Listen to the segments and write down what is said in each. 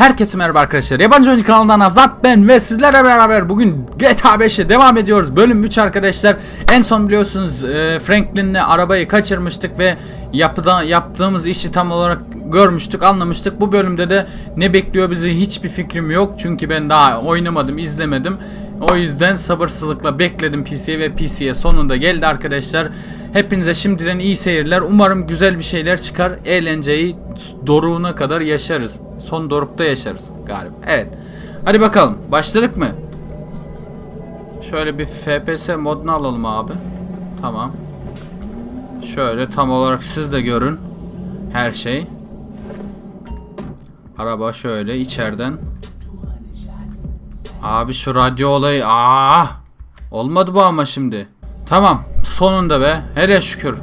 Herkese merhaba arkadaşlar. Yabancı Oyuncu kanalından Azat ben ve sizlerle beraber bugün GTA 5'e devam ediyoruz. Bölüm 3 arkadaşlar. En son biliyorsunuz e, Franklin'le arabayı kaçırmıştık ve yapıda, yaptığımız işi tam olarak görmüştük, anlamıştık. Bu bölümde de ne bekliyor bizi hiçbir fikrim yok. Çünkü ben daha oynamadım, izlemedim. O yüzden sabırsızlıkla bekledim PC'ye ve PC'ye sonunda geldi arkadaşlar. Hepinize şimdiden iyi seyirler. Umarım güzel bir şeyler çıkar. Eğlenceyi doruğuna kadar yaşarız. Son dorukta yaşarız galiba. Evet. Hadi bakalım. Başladık mı? Şöyle bir FPS modunu alalım abi. Tamam. Şöyle tam olarak siz de görün. Her şey. Araba şöyle içeriden. Abi şu radyo olayı. Aa! Olmadı bu ama şimdi. Tamam. Sonunda be. Hele şükür.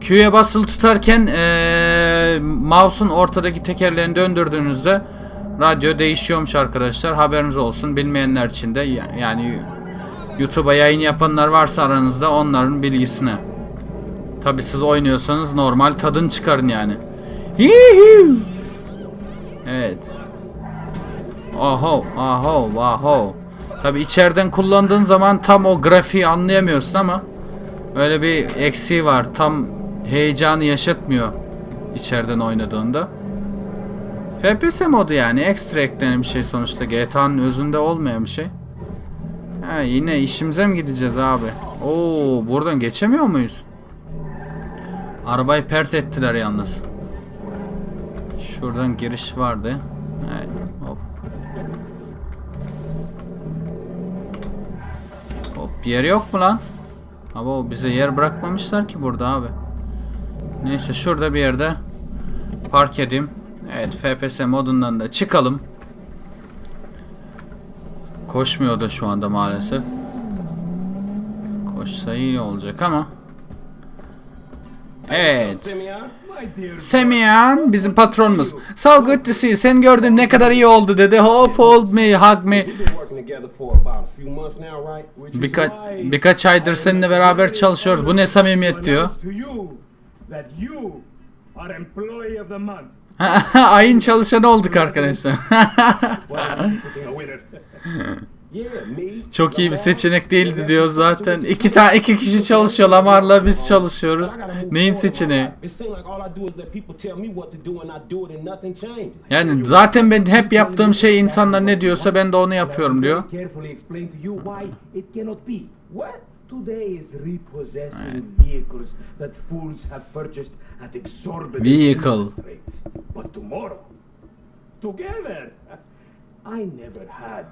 Q'ye basılı tutarken ee, mouse'un ortadaki tekerlerini döndürdüğünüzde radyo değişiyormuş arkadaşlar. Haberiniz olsun. Bilmeyenler için de ya- yani YouTube'a yayın yapanlar varsa aranızda onların bilgisine. Tabi siz oynuyorsanız normal tadın çıkarın yani. Evet. Oho, oho, oho. Tabi içeriden kullandığın zaman tam o grafiği anlayamıyorsun ama öyle bir eksiği var. Tam heyecanı yaşatmıyor içeriden oynadığında. FPS modu yani ekstra eklenen bir şey sonuçta GTA'nın özünde olmayan bir şey. Ha yine işimize mi gideceğiz abi? Oo buradan geçemiyor muyuz? Arabayı pert ettiler yalnız. Şuradan giriş vardı. Evet, hop. Hop bir yer yok mu lan? Ama o bize yer bırakmamışlar ki burada abi. Neyse şurada bir yerde park edeyim. Evet FPS modundan da çıkalım. Koşmuyor da şu anda maalesef. Koşsa iyi olacak ama. Evet. Semihan bizim patronumuz. So good to see you. Seni gördüm ne kadar iyi oldu dedi. Hop hold me, hug me. Birkaç birkaç aydır seninle beraber çalışıyoruz. Bu ne samimiyet diyor. Ayın çalışanı olduk arkadaşlar. Çok iyi bir seçenek değildi diyor zaten. İki tane iki kişi çalışıyor Lamar'la biz çalışıyoruz. Neyin seçeneği? Yani zaten ben hep yaptığım şey insanlar ne diyorsa ben de onu yapıyorum diyor. Vehicle. But tomorrow, together, I never had.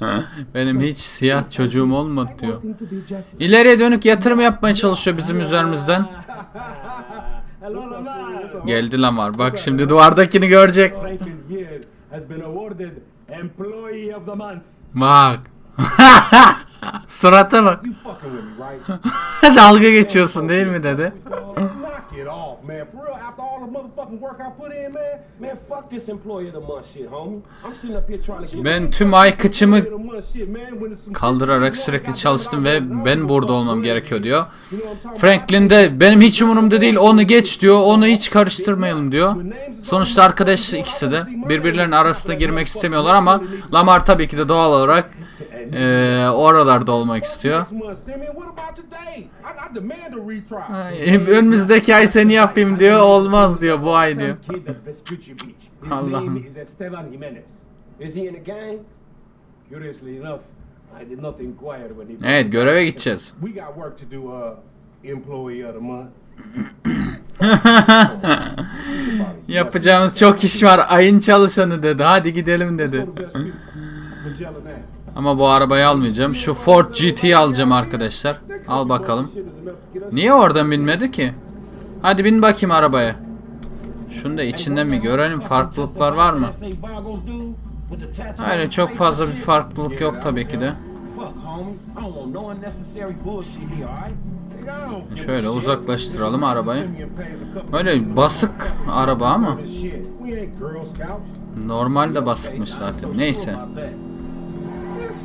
Benim hiç siyah çocuğum olmadı diyor. İleriye dönük yatırım yapmaya çalışıyor bizim üzerimizden. Geldi Lamar. Bak şimdi duvardakini görecek. Bak. Surata bak. Dalga geçiyorsun değil mi dedi. All the motherfucking work I put in, man. Man, fuck this employee of the month shit, homie. I'm sitting up here trying to get Ben tüm ay kıçımı kaldırarak sürekli çalıştım ve ben burada olmam gerekiyor diyor. Franklin de benim hiç umurumda değil onu geç diyor onu hiç karıştırmayalım diyor. Sonuçta arkadaş ikisi de birbirlerinin arasına girmek istemiyorlar ama Lamar tabii ki de doğal olarak eee oralarda olmak istiyor. Ay, Önümüzdeki ay seni yapayım diyor olmaz diyor bu ay diyor. Allah'ım. Evet göreve gideceğiz. Uh. Yapacağımız çok iş var ayın çalışanı dedi hadi gidelim dedi. Ama bu arabayı almayacağım şu Ford GT'yi alacağım arkadaşlar. Al bakalım. Niye oradan binmedi ki? Hadi bin bakayım arabaya. Şunu da içinden bir görelim farklılıklar var mı? Öyle çok fazla bir farklılık yok tabii ki de. Şöyle uzaklaştıralım arabayı. Böyle basık araba ama normalde basıkmış zaten. Neyse.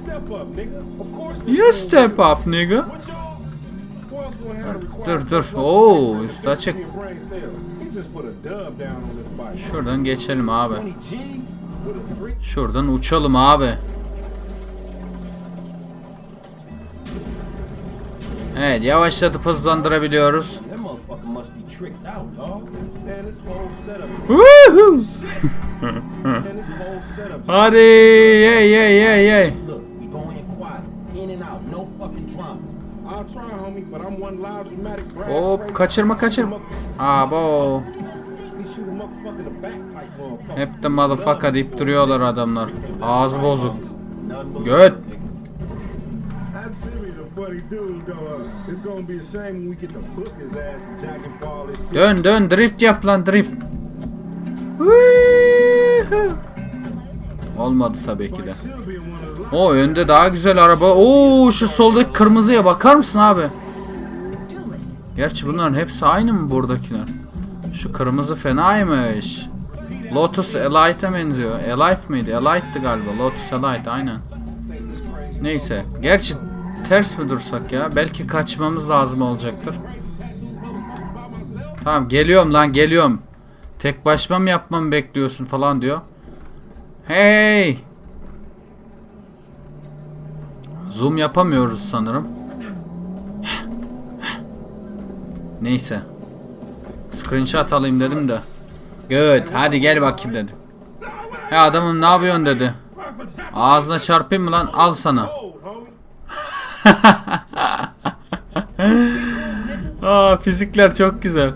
Step up, nigga. Of course. You step up nigga. Dur dur. Oo üstü açık. brain cells. He just put a dub down on this bike. Şuradan geçelim abi. 20 G's? With a three Şuradan uçalım abi. Evet yavaşlatıp hızlandırabiliyoruz. Hadi yey yey yey yey. Hop kaçırma kaçırma. Abo. Hep de motherfucker deyip duruyorlar adamlar. Ağzı bozuk. Shit. Dön dön drift yap lan drift. Olmadı tabii ki de. O önde daha güzel araba. Oo şu soldaki kırmızıya bakar mısın abi? Gerçi bunların hepsi aynı mı buradakiler? Şu kırmızı fenaymış. Lotus Elite'e benziyor. Elite miydi? Elite'di galiba. Lotus Elite aynen. Neyse. Gerçi ters mi dursak ya? Belki kaçmamız lazım olacaktır. Tamam geliyorum lan geliyorum. Tek başıma mı yapmamı bekliyorsun falan diyor. Hey! Zoom yapamıyoruz sanırım. Neyse. Screenshot alayım dedim de. Good. Hadi gel bakayım dedi. He adamım ne yapıyorsun dedi. Ağzına çarpayım mı lan? Al sana. Aa fizikler çok güzel.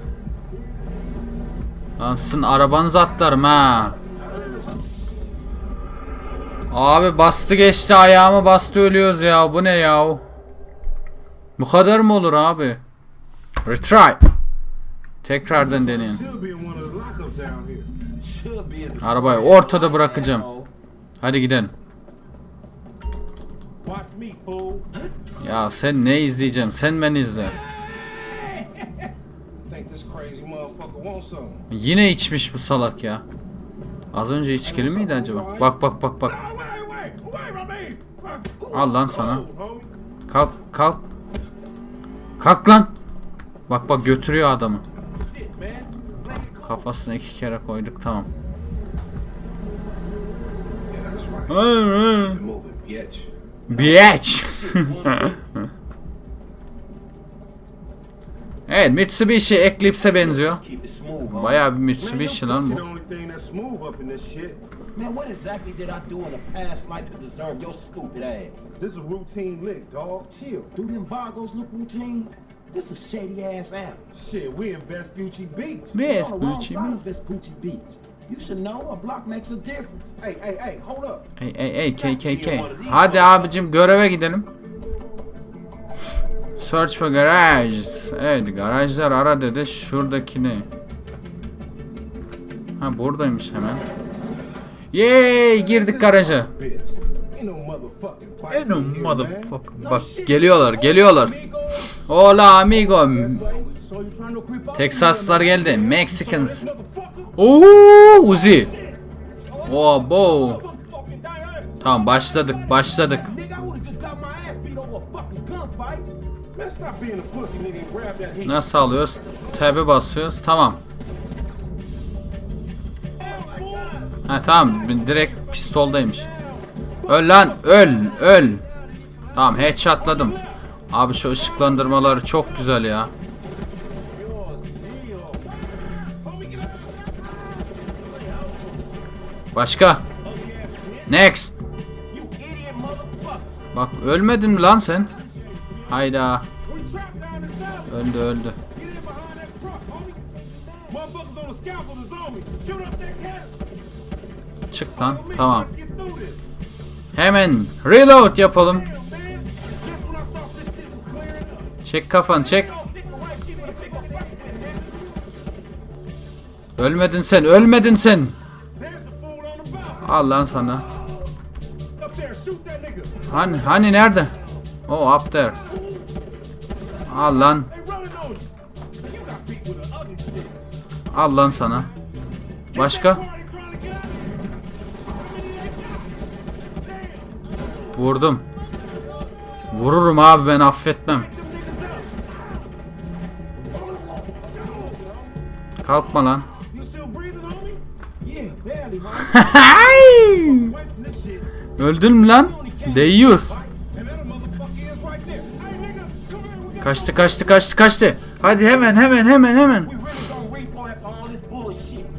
Lan sizin arabanızı atlarım ha. Abi bastı geçti ayağımı bastı ölüyoruz ya. Bu ne ya? Bu kadar mı olur abi? Retry. Tekrardan deneyin. Arabayı ortada bırakacağım. Hadi gidelim. Ya sen ne izleyeceğim? Sen beni izle. Yine içmiş bu salak ya. Az önce içkili miydi acaba? Bak bak bak bak. Al lan sana. Kalk kalk. Kalk lan. Bak bak götürüyor adamı. Kafasına iki kere koyduk tamam. Bitch. evet Mitsubishi Eclipse'e benziyor. Bayağı bir Mitsubishi lan bu. Man, what exactly did I do in a past life to deserve your stupid ass? This is a routine lick, dog. Chill. Do them Vagos look routine? This is shady ass alley. Shit, we in Vespucci Beach. Side of Vespucci Beach. You should know a block makes a difference. Hey, hey, hey, hold up. Ey ey ey KKK. Hadi abicim göreve gidelim. Search for garages. Evet garajlar ara dedi. Şuradaki ne? Ha buradaymış hemen. Yay girdik garaja. Here, man. motherfucker. Bak geliyorlar geliyorlar. Hola amigo. Texaslar geldi. Mexicans. Oo Uzi. Oh bo. Tamam başladık başladık. Nasıl alıyoruz? Tab'e basıyoruz. Tamam. Ha tamam direkt pistoldaymış. Öl lan öl öl. Tamam headshotladım. Abi şu ışıklandırmaları çok güzel ya. Başka. Next. Bak ölmedin mi lan sen? Hayda. Öldü öldü. Çık lan. Tamam. Hemen reload yapalım. Çek kafanı çek. Ölmedin sen, ölmedin sen. Al sana. Hani, hani nerede? Oh, up there. Al lan sana. Başka? Vurdum. Vururum abi ben affetmem. Kalkma lan. Öldün mü lan? Değiyoruz. Kaçtı kaçtı kaçtı kaçtı. Hadi hemen hemen hemen hemen.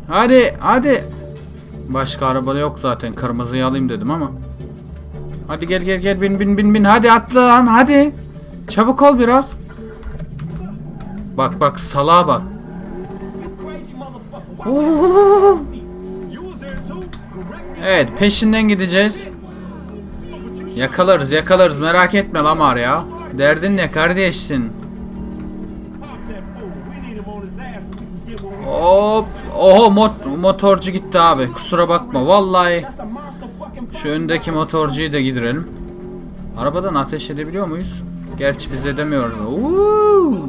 Hadi hadi. Başka arabada yok zaten. Kırmızıyı alayım dedim ama. Hadi gel gel gel bin bin bin bin. Hadi atla lan hadi. Çabuk ol biraz. Bak bak salağa bak. Oo. Evet peşinden gideceğiz. Yakalarız yakalarız merak etme Lamar ya. Derdin ne kardeşsin? Hop. Oho mot motorcu gitti abi. Kusura bakma vallahi. Şu öndeki motorcuyu da gidirelim. Arabadan ateş edebiliyor muyuz? Gerçi biz edemiyoruz. Uuu.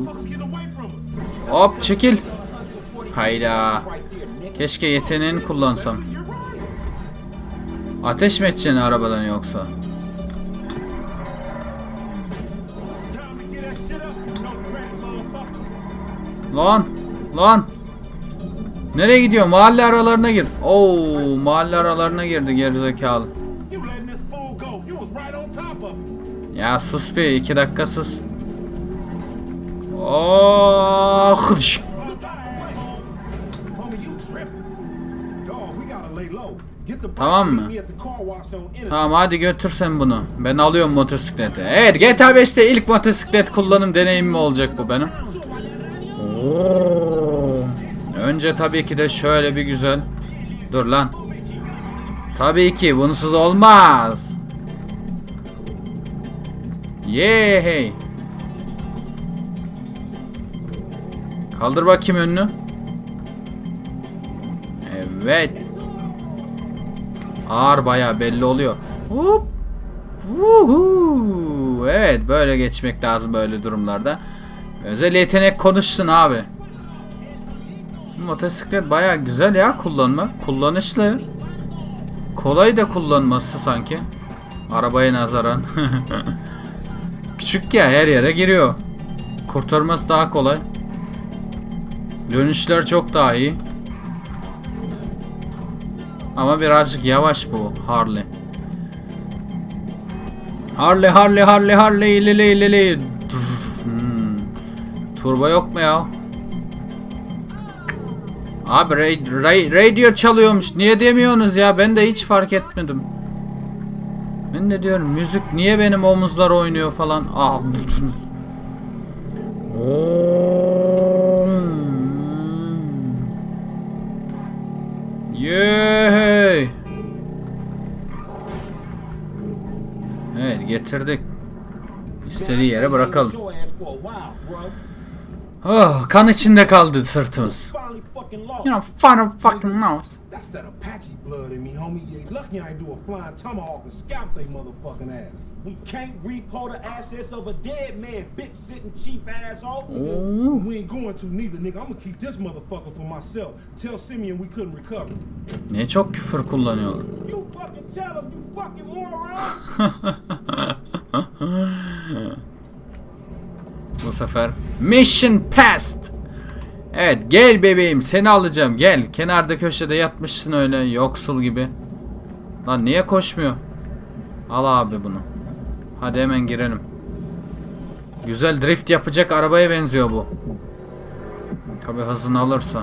Hop çekil. Hayda. Keşke yeteneğini kullansam. Ateş mi edeceksin arabadan yoksa? Lan. Lan. Nereye gidiyor? Mahalle aralarına gir. Oo, mahalle aralarına girdi gerizekalı. Ya sus bir iki dakika sus. Oh, Tamam mı? Tamam hadi götür sen bunu. Ben alıyorum motosikleti. Evet GTA 5'te ilk motosiklet kullanım deneyimim olacak bu benim. Önce tabii ki de şöyle bir güzel. Dur lan. Tabii ki bunsuz olmaz. Yey. Kaldır bakayım önünü. Evet. Ağır baya belli oluyor. Hop. Vuhu. Evet böyle geçmek lazım böyle durumlarda. Özel yetenek konuşsun abi. Motosiklet baya güzel ya kullanmak. Kullanışlı. Kolay da kullanması sanki. Arabaya nazaran. Küçük ya her yere giriyor. Kurtarması daha kolay. Dönüşler çok daha iyi. Ama birazcık yavaş bu Harley. Harley Harley Harley Harley ilili ilili. Hmm. Turbo yok mu ya? Abi ra- ra- radio çalıyormuş. Niye demiyorsunuz ya? Ben de hiç fark etmedim. Ben de diyorum müzik niye benim omuzlar oynuyor falan. Ah. Yay! Evet getirdik. İstediği yere bırakalım. Oh, kan içinde kaldı sırtımız. Fucking lost. You know, fun of fucking mouse. That's that Apache blood in me, homie. You ain't lucky I ain't do a flying tomahawk and scalp they motherfucking ass. We can't repo the assets of a dead man, bitch sitting cheap asshole. Oo. We ain't going to neither, nigga. I'm gonna keep this motherfucker for myself. Tell Simeon we couldn't recover. Ne çok küfür kullanıyorlar. You fucking tell him, you fucking moron. Bu sefer mission passed. Evet gel bebeğim seni alacağım gel. Kenarda köşede yatmışsın öyle yoksul gibi. Lan niye koşmuyor? Al abi bunu. Hadi hemen girelim. Güzel drift yapacak arabaya benziyor bu. Tabi hızını alırsa.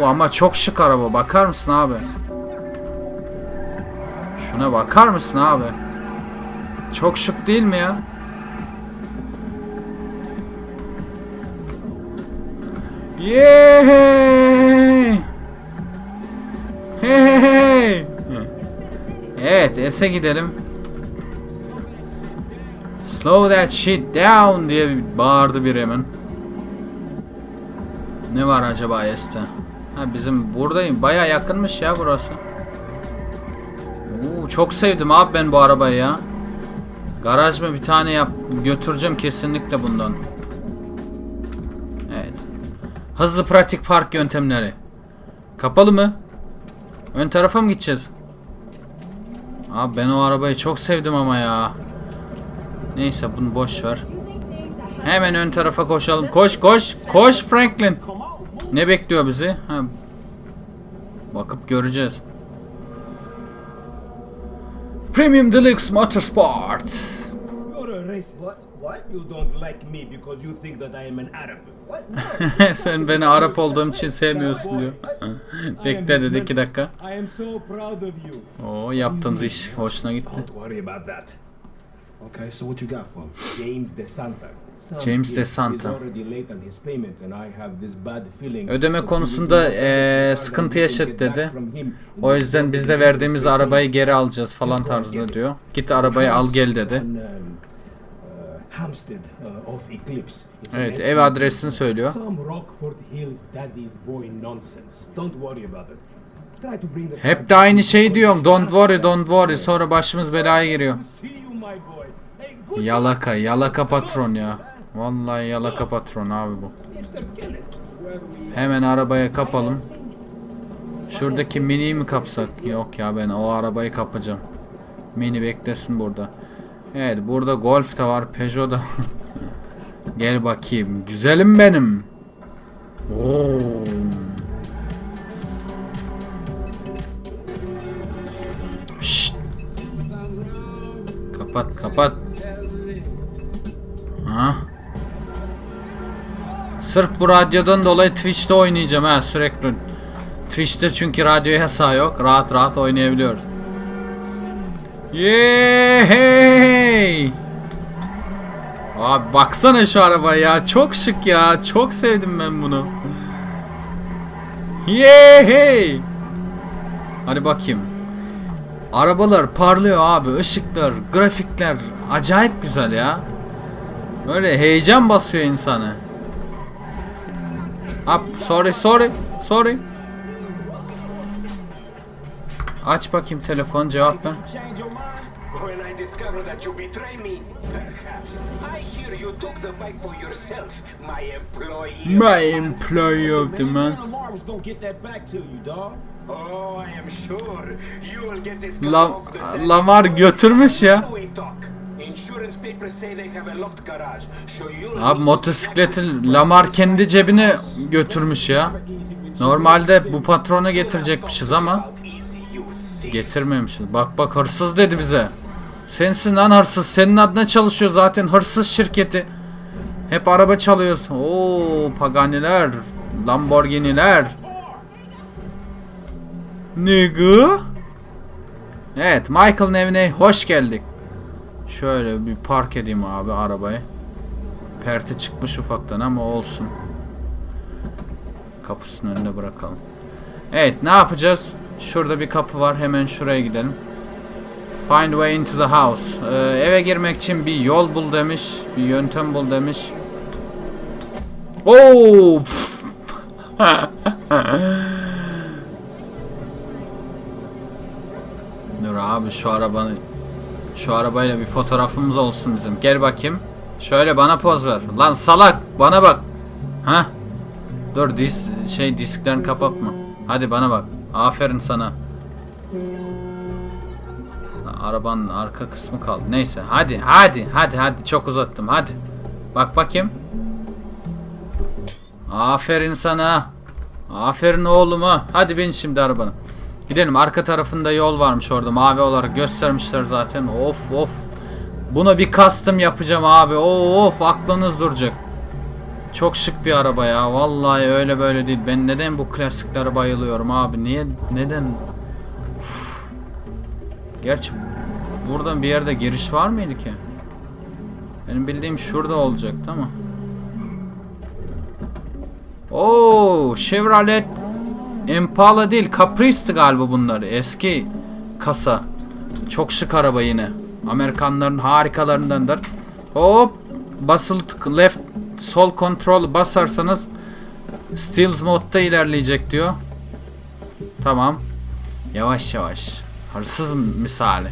Oo, ama çok şık araba bakar mısın abi? Şuna bakar mısın abi? Çok şık değil mi ya? Yay! Hey! hey! Evet, S'e gidelim. Slow that shit down diye bağırdı bir hemen. Ne var acaba S'te? Ha bizim buradayım. Baya yakınmış ya burası. Oo, çok sevdim abi ben bu arabayı ya. Garaj mı bir tane yap götüreceğim kesinlikle bundan. Hızlı pratik park yöntemleri. Kapalı mı? Ön tarafa mı gideceğiz? Abi ben o arabayı çok sevdim ama ya. Neyse bunu boş ver. Hemen ön tarafa koşalım. Koş koş. Koş Franklin. Ne bekliyor bizi? Ha. Bakıp göreceğiz. Premium Deluxe Motorsport. What? What? You don't like me because you think that I am an Arab. What? Sen beni Arap olduğum için sevmiyorsun diyor. Bekle dedi iki dakika. I am so proud of you. Oo yaptığımız iş hoşuna gitti. Don't worry about that. Okay, so what you got for me? James DeSanta. James DeSanta. Ödeme konusunda, get sıkıntı back dedi. O yüzden biz de verdiğimiz arabayı geri alacağız falan tarzında diyor. Git arabayı al gel dedi. Evet SUV. ev adresini söylüyor. Some Rockford Hills daddy's boy nonsense. Don't worry about it. Try to bring the Hep de aynı şeyi diyorum. Don't worry don't worry. Sonra başımız belaya giriyor. Yalaka yalaka patron ya. Vallahi yalaka patron abi bu. Hemen arabaya kapalım. Şuradaki miniyi mi kapsak? Yok ya ben o arabayı kapacağım. Mini beklesin burada. Evet burada Golf da var. Peugeot da. Gel bakayım. Güzelim benim. Oo. Şşt. Kapat kapat. Ha? Sırf bu radyodan dolayı Twitch'te oynayacağım ha sürekli. Twitch'te çünkü radyo yasağı yok. Rahat rahat oynayabiliyoruz. Yeeey! Abi baksana şu arabaya ya. Çok şık ya. Çok sevdim ben bunu. Yeeey! Hadi bakayım. Arabalar parlıyor abi. Işıklar, grafikler acayip güzel ya. Böyle heyecan basıyor insanı. Up, sorry, sorry, sorry. Aç bakayım telefon cevap ver. When I discover that you betray me, perhaps. I hear you took the bike for yourself, my employee. My employee of the month. Lamar was gonna get that back to you, dog. Oh, I am sure you will get this La. Lamar götürmüş ya. Abi motosikleti Lamar kendi cebine götürmüş ya. Normalde bu patrona getirecekmişiz ama getirmemişiz. Bak bak hırsız dedi bize. Sensin lan hırsız. Senin adına çalışıyor zaten hırsız şirketi. Hep araba çalıyoruz. Oo Pagani'ler, Lamborghini'ler. Nigga. Evet, Michael'ın evine hoş geldik. Şöyle bir park edeyim abi arabayı. Perte çıkmış ufaktan ama olsun. Kapısının önüne bırakalım. Evet, ne yapacağız? Şurada bir kapı var. Hemen şuraya gidelim. Find way into the house. Ee, eve girmek için bir yol bul demiş. Bir yöntem bul demiş. Oo! Dur abi şu arabanı şu arabayla bir fotoğrafımız olsun bizim. Gel bakayım. Şöyle bana poz ver. Lan salak bana bak. Ha? Dur dis şey disklerini kapatma. Hadi bana bak. Aferin sana. Arabanın arka kısmı kaldı. Neyse hadi hadi hadi hadi çok uzattım hadi. Bak bakayım. Aferin sana. Aferin oğluma. Hadi bin şimdi arabana. Gidelim. Arka tarafında yol varmış orada. Mavi olarak göstermişler zaten. Of of. Buna bir custom yapacağım abi. Of aklınız duracak. Çok şık bir araba ya. Vallahi öyle böyle değil. Ben neden bu klasiklere bayılıyorum abi? Niye? Neden? Uf. Gerçi buradan bir yerde giriş var mıydı ki? Benim bildiğim şurada olacaktı ama. Oo, Chevrolet Impala değil, Caprice'ti galiba bunlar. Eski kasa. Çok şık araba yine. Amerikanların harikalarındandır. Hop, basılı left sol kontrol basarsanız Stealth modda ilerleyecek diyor. Tamam. Yavaş yavaş. Hırsız misali.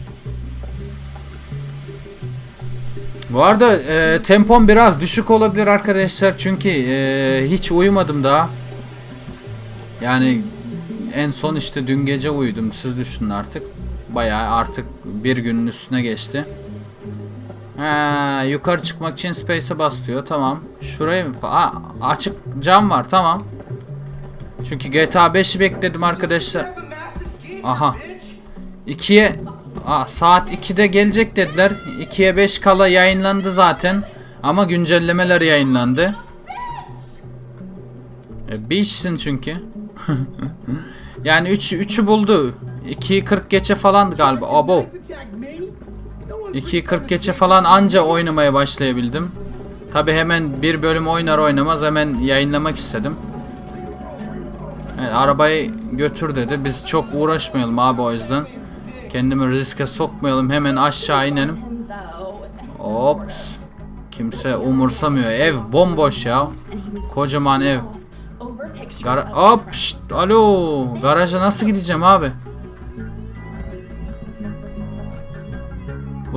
Bu arada e, tempom biraz düşük olabilir arkadaşlar çünkü e, hiç uyumadım daha. Yani en son işte dün gece uyudum siz düşünün artık. Bayağı artık bir günün üstüne geçti. Ha, yukarı çıkmak için space'e bas diyor. Tamam. Şurayı mı? Aa, açık cam var. Tamam. Çünkü GTA 5'i bekledim arkadaşlar. Aha. 2'ye Aa, saat 2'de gelecek dediler. 2'ye 5 kala yayınlandı zaten. Ama güncellemeler yayınlandı. E, bir çünkü. yani 3 3'ü buldu. 2'yi 40 geçe falan galiba. Abo. 2'yi 40 geçe falan anca oynamaya başlayabildim. Tabi hemen bir bölüm oynar oynamaz hemen yayınlamak istedim. Evet, arabayı götür dedi. Biz çok uğraşmayalım abi o yüzden. Kendimi riske sokmayalım. Hemen aşağı inelim. Ops. Kimse umursamıyor. Ev bomboş ya. Kocaman ev. Gara Hop şşt, alo. Garaja nasıl gideceğim abi?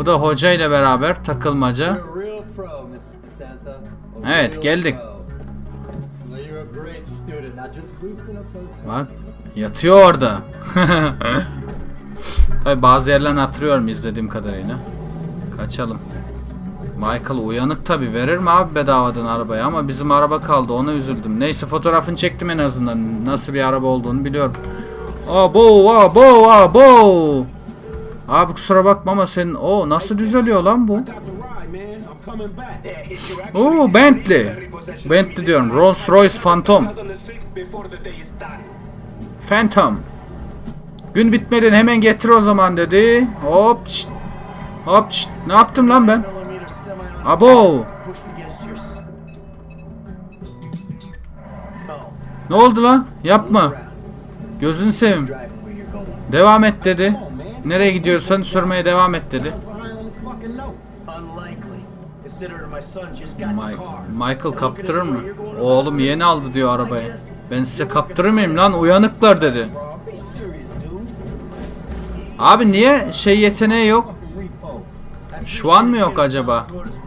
Bu da hoca ile beraber takılmaca. Evet, geldik. Bak yatıyor orada. Tabi bazı yerlerini hatırlıyorum izlediğim kadarıyla. Kaçalım. Michael uyanık tabi verir mi abi bedavadan arabayı ama bizim araba kaldı ona üzüldüm. Neyse fotoğrafını çektim en azından nasıl bir araba olduğunu biliyorum. Abo abo abo. Abi kusura bakma ama senin o nasıl düzeliyor lan bu? Oo Bentley. Bentley diyorum Rolls Royce Phantom. Phantom. Gün bitmeden hemen getir o zaman dedi. Hop şşt. Hop şşt. Ne yaptım lan ben? Abo. Ne oldu lan? Yapma. Gözünü seveyim. Devam et dedi. Nereye gidiyorsan sürmeye devam et dedi. My. Michael kaptırır mı? Oğlum yeni aldı diyor arabayı. Ben size kaptırır mıyım lan? Uyanıklar dedi. Abi niye şey yeteneği yok? Şu an mı yok acaba? Orders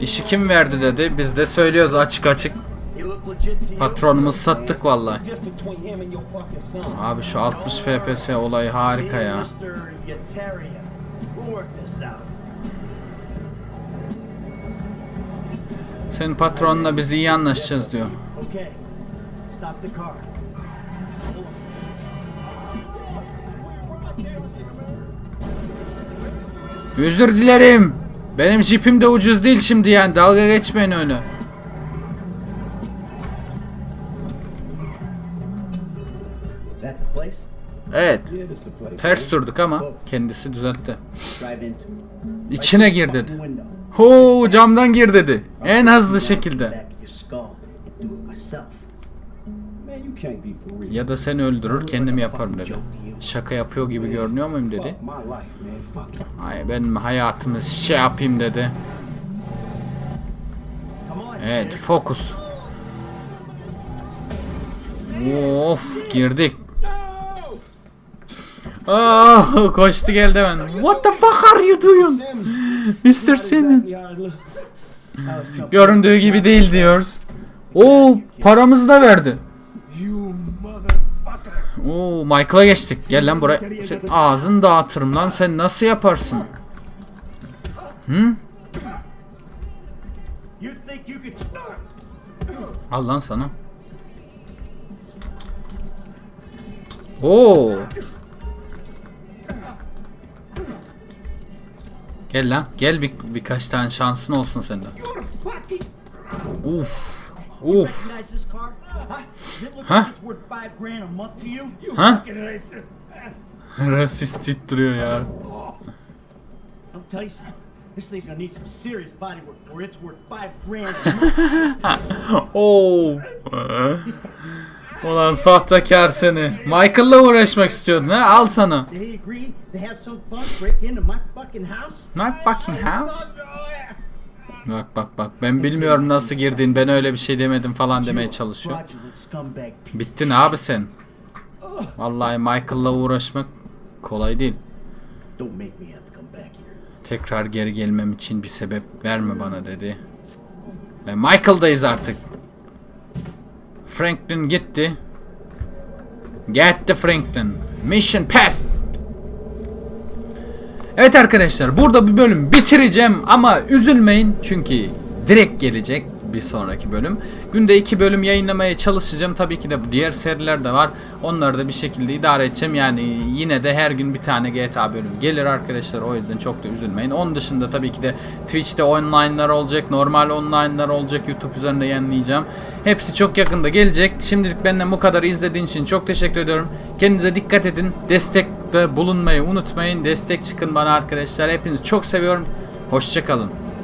İşi kim verdi dedi. Biz de söylüyoruz açık açık. Patronumuzu sattık vallahi. Abi şu 60 FPS olayı harika ya. Senin patronla biz iyi anlaşacağız diyor. Stop the car. Özür dilerim. Benim jipim de ucuz değil şimdi yani dalga geçmeyin öyle. Evet. Ters durduk ama kendisi düzeltti. İçine gir dedi. Ho camdan gir dedi. En hızlı şekilde. Ya da seni öldürür kendim yaparım dedi. Şaka yapıyor gibi görünüyor muyum dedi. Ay benim hayatımı şey yapayım dedi. Evet fokus. Of girdik. Ah koştu geldi hemen. What the fuck are you doing? Mr. Look. Göründüğü gibi değil diyoruz. Oo paramızı da verdi. Oo Michael'a geçtik. Gel lan buraya. Sen ağzını dağıtırım lan. Sen nasıl yaparsın? Hı? Al lan sana. Oo. Gel lan. Gel bir, birkaç tane şansın olsun sende. Uf. Uf. Recognize this car? Huh? Does it look Huh? like it's worth five grand a month to you? You Huh? fucking racist. Rasist duruyor ya. I'll tell you something. This thing's gonna need some serious body work, or it's worth five grand. Oo. Ulan sahtekar seni. Michael'la uğraşmak istiyordun ha? Al sana. Did he agree to have some fun break into my fucking house? Bak bak bak ben bilmiyorum nasıl girdiğin ben öyle bir şey demedim falan demeye çalışıyor. Bittin abi sen. Vallahi Michael'la uğraşmak kolay değil. Tekrar geri gelmem için bir sebep verme bana dedi. Ve Michael'dayız artık. Franklin gitti. Gitti Franklin. Mission passed. Evet arkadaşlar burada bir bölüm bitireceğim ama üzülmeyin çünkü direkt gelecek bir sonraki bölüm. Günde iki bölüm yayınlamaya çalışacağım. Tabii ki de diğer seriler de var. Onları da bir şekilde idare edeceğim. Yani yine de her gün bir tane GTA bölüm gelir arkadaşlar. O yüzden çok da üzülmeyin. Onun dışında tabii ki de Twitch'te online'lar olacak. Normal online'lar olacak. YouTube üzerinde yayınlayacağım. Hepsi çok yakında gelecek. Şimdilik benden bu kadar izlediğin için çok teşekkür ediyorum. Kendinize dikkat edin. Destekte bulunmayı unutmayın. Destek çıkın bana arkadaşlar. Hepinizi çok seviyorum. Hoşçakalın.